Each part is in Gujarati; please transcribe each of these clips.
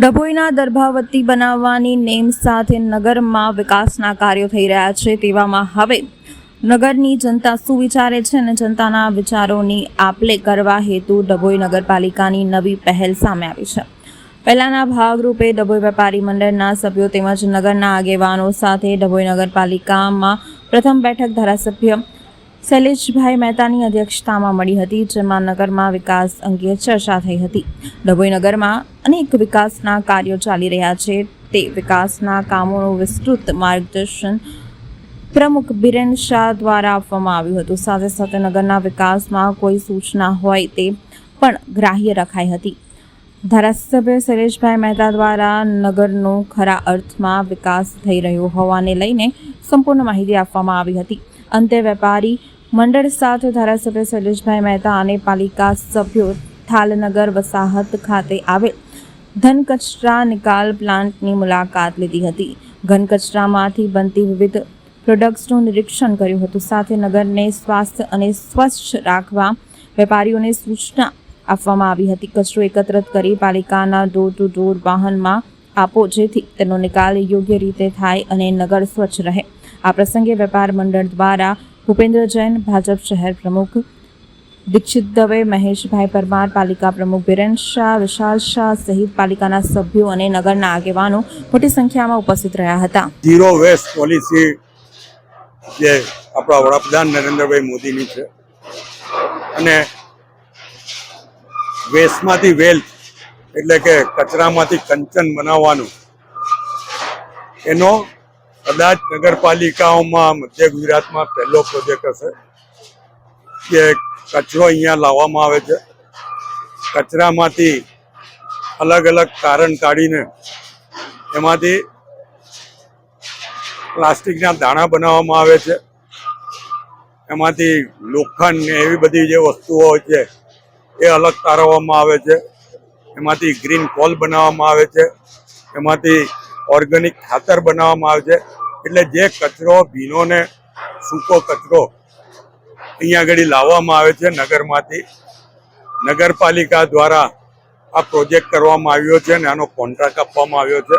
ડભોઈના દર્ભાવતી બનાવવાની નેમ સાથે નગરમાં વિકાસના કાર્યો થઈ રહ્યા છે તેવામાં હવે નગરની જનતા શું વિચારે છે અને જનતાના વિચારોની આપલે કરવા હેતુ ડભોઈ નગરપાલિકાની નવી પહેલ સામે આવી છે. પહેલાંના ભાગરૂપે ડભોઈ વેપારી મંડળના સભ્યો તેમજ નગરના આગેવાનો સાથે ડભોઈ નગરપાલિકામાં પ્રથમ બેઠક ધારાસભ્ય શૈલેષભાઈ મહેતાની અધ્યક્ષતામાં મળી હતી, જેમાં નગરમાં વિકાસ અંગે ચર્ચા થઈ હતી. ડભોઈ નગરમાં અનેક વિકાસના કાર્યો ચાલી રહ્યા છે. તે વિકાસના કામોનું વિસ્તૃત માર્ગદર્શન પ્રમુખ બિરેન શાહ દ્વારા આપવામાં આવ્યું હતું. સાથે સાથે નગરના વિકાસમાં કોઈ સૂચના હોય તે પણ ગ્રાહ્ય રખાઈ હતી. ધારાસભ્ય શૈલેષભાઈ મહેતા દ્વારા નગરનો ખરા અર્થમાં વિકાસ થઈ રહ્યો હોવાને લઈને સંપૂર્ણ માહિતી આપવામાં આવી હતી. અંતે વેપારી મંડળ સાથે ધારાસભ્ય શૈલેષભાઈ મહેતા અને પાલિકા સભ્યો થાલનગર વસાહત ખાતે આવેલ ઘન કચરા નિકાલ પ્લાન્ટની મુલાકાત લીધી હતી. ઘનકચરામાંથી બનતી વિવિધ પ્રોડક્ટ્સનું નિરીક્ષણ કર્યું હતું. સાથે નગરને સ્વાસ્થ્ય અને સ્વચ્છ રાખવા વેપારીઓને સૂચના આપવામાં આવી હતી. કચરો એકત્રિત કરી પાલિકાના ડોર ટુ ડોર વાહનમાં આપો, જેથી તેનો નિકાલ યોગ્ય રીતે થાય અને નગર સ્વચ્છ રહે. આ પ્રસંગે વેપાર મંડળ દ્વારા ભૂપેન્દ્ર જૈન, ભાજપ શહેર પ્રમુખ દીક્ષિત દવે, મહેશભાઈ પરમાર, પાલિકા પ્રમુખ બિરેન શાહ, વિશાલ શાહ સહિત પાલિકાના સભ્યો અને નગરના આગેવાનો મોટી સંખ્યામાં ઉપસ્થિત રહ્યા હતા. ઝીરો વેસ્ટ પોલિસી જે આપણા વડાપ્રધાન નરેન્દ્રભાઈ મોદીની છે. અને વેસ્ટમાંથી વેલ્થ એટલે કે કચરામાંથી કંચન બનાવવાનું, એનો કદાચ નગરપાલિકાઓમાં મધ્ય ગુજરાતમાં પહેલો પ્રોજેક્ટ હશે. કે કચરો અહીંયા લાવવામાં આવે છે. કચરામાંથી અલગ અલગ કારણ કાઢીને એમાંથી પ્લાસ્ટિકના દાણા બનાવવામાં આવે છે. એમાંથી લોખંડ ને એવી બધી જે વસ્તુઓ હોય છે, એ અલગ તારવવામાં આવે છે. એમાંથી ગ્રીન કોલ બનાવવામાં આવે છે. એમાંથી ઓર્ગેનિક ખાતર બનાવવામાં આવે છે. એટલે જે કચરો ભીનો ને સૂકો કચરો અહીંયા આગળ લાવવામાં આવે છે નગરમાંથી. નગરપાલિકા દ્વારા આ પ્રોજેક્ટ કરવામાં આવ્યો છે અને આનો કોન્ટ્રાક્ટ આપવામાં આવ્યો છે.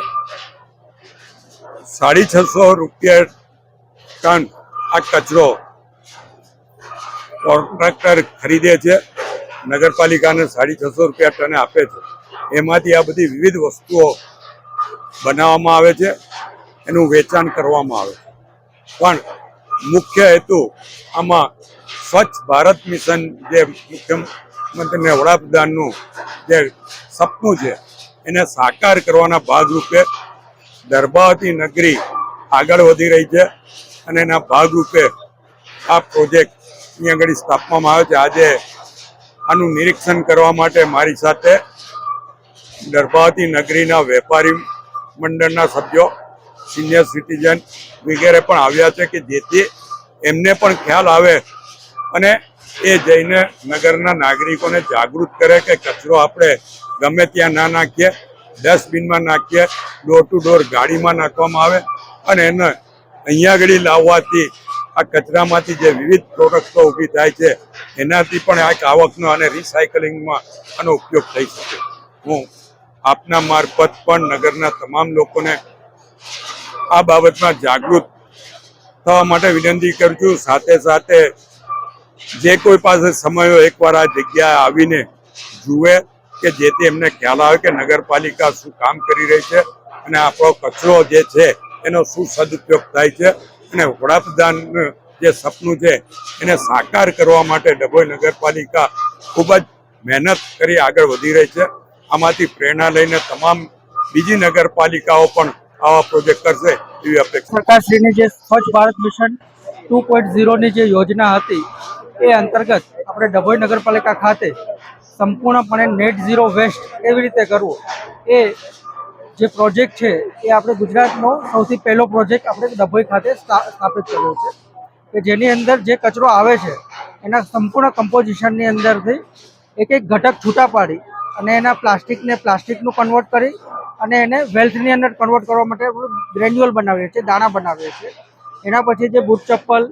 સાડી છસો રૂપિયા ટન આ કચરો કોન્ટ્રાક્ટર ખરીદે છે. નગરપાલિકાને સાડી છસો રૂપિયા ટને આપે છે. એમાંથી આ બધી વિવિધ વસ્તુઓ બનાવવામાં આવે છે. એનું વેચાણ કરવામાં આવે છે. પણ મુખ્ય હેતુ આમાં સ્વચ્છ ભારત મિશન જે મુખ્યમંત્રીને વડાપ્રધાનનું જે સપનું છે, એને સાકાર કરવાના ભાગરૂપે દરબાવતી નગરી આગળ વધી રહી છે અને એના ભાગરૂપે આ પ્રોજેક્ટ અહીં આગળ સ્થાપવામાં આવ્યો છે. આજે આનું નિરીક્ષણ કરવા માટે મારી સાથે દરબાવતી નગરીના વેપારી મંડળના સભ્યો સિનિયર સિટીઝન વગેરે પણ આવ્યા છે કે જેથી એમને પણ ખ્યાલ આવે અને એ જઈને નગરના નાગરિકોને જાગૃત કરે કે કચરો આપણે ગમે ત્યાં ના નાખીએ, ડસ્ટબિનમાં નાખીએ ડોર ટુ ડોર ગાડીમાં નાખવામાં આવે અને એને અહીંયા આગળ લાવવાથી આ કચરામાંથી જે વિવિધ પ્રોડક્ટો ઊભી થાય છે, એનાથી પણ આ આવકનો અને રિસાયકલિંગમાં આનો ઉપયોગ થઈ શકે. હું આપના મારફત પણ નગરના તમામ લોકોને આ બાબતમાં જાગૃત થવા માટે વિનંતી કરું છું. સાથે સાથે જે કોઈ પાસે સમય હોય એકવાર આ જગ્યાએ આવીને જુએ કે જેથી એમને ખ્યાલ આવે કે નગરપાલિકા શું કામ કરી રહી છે અને આપણો કચરો જે છે એનો શું સદુપયોગ થાય છે અને વડાપ્રધાન જે સપનું છે એને સાકાર કરવા માટે ડભોઈ નગરપાલિકા ખૂબ જ મહેનત કરી આગળ વધી રહી છે. આમાંથી પ્રેરણા લઈને તમામ બીજી નગરપાલિકાઓ પણ આવા પ્રોજેક્ટ કરશે એવી અપેક્ષા. સરકારશ્રીની જે Swachh Bharat mission two point ઝીરોની જે યોજના હતી, એ અંતર્ગત આપણે ડભોઈ નગરપાલિકા ખાતે સંપૂર્ણપણે નેટ ઝીરો વેસ્ટ કેવી રીતે કરવું, એ જે પ્રોજેક્ટ છે, એ આપણે ગુજરાતનો સૌથી પહેલો પ્રોજેક્ટ આપણે ડભોઈ ખાતે સ્થા- સ્થાપિત કર્યો છે. કે જેની અંદર જે કચરો આવે છે, એના સંપૂર્ણ કમ્પોઝિશનની અંદરથી એક એક ઘટક છૂટા પાડી અને એના પ્લાસ્ટિકને પ્લાસ્ટિકનું કન્વર્ટ કરી અને એને વેલ્થની અંદર કન્વર્ટ કરવા માટે ગ્રેન્યુઅલ બનાવીએ છીએ, દાણા બનાવીએ છીએ. એના પછી જે બૂટ ચપ્પલ,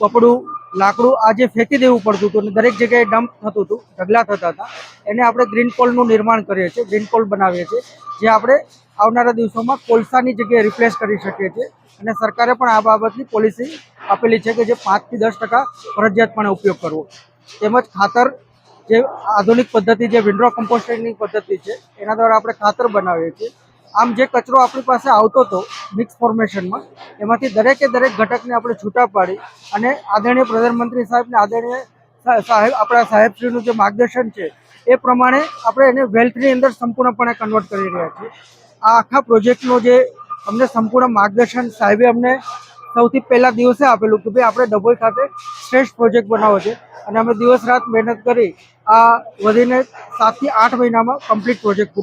કપડું, લાકડું આજે ફેંકી દેવું પડતું હતું અને દરેક જગ્યાએ ડમ્પ થતું હતું, ઢગલા થતા હતા, એને આપણે ગ્રીન કોલનું નિર્માણ કરીએ છીએ ગ્રીન કોલ બનાવીએ છીએ, જે આપણે આવનારા દિવસોમાં કોલસાની જગ્યાએ રિપ્લેસ કરી શકીએ છીએ અને સરકારે પણ આ બાબતની પોલિસી આપેલી છે કે જે પાંચથી દસ ટકા ફરજિયાતપણે ઉપયોગ કરવો. તેમજ ખાતર જે આધુનિક પદ્ધતિ જે વિન્ડ્રો કમ્પોસ્ટિંગની પદ્ધતિ છે, એના દ્વારા આપણે ખાતર બનાવીએ છીએ. આમ જે કચરો આપણી પાસે આવતો હતો મિક્સ ફોર્મેશનમાં એમાંથી દરેકે દરેક ઘટકને આપણે છૂટા પાડી અને આદરણીય પ્રધાનમંત્રી સાહેબને આદરણીય સાહેબ, આપણા સાહેબશ્રીનું જે માર્ગદર્શન છે, એ પ્રમાણે આપણે એને વેલ્થની અંદર સંપૂર્ણપણે કન્વર્ટ કરી રહ્યા છીએ. આ આખા પ્રોજેક્ટનો જે અમને સંપૂર્ણ માર્ગદર્શન સાહેબે અમને સૌથી પહેલા દિવસે આપેલું કે ભાઈ આપણે ડભોઈ ખાતે શ્રેષ્ઠ પ્રોજેક્ટ બનાવવો છે. અને અમે દિવસ રાત મહેનત કરી આ વધીને સાતથી આઠ મહિનામાં કમ્પ્લીટ પ્રોજેક્ટ પૂરો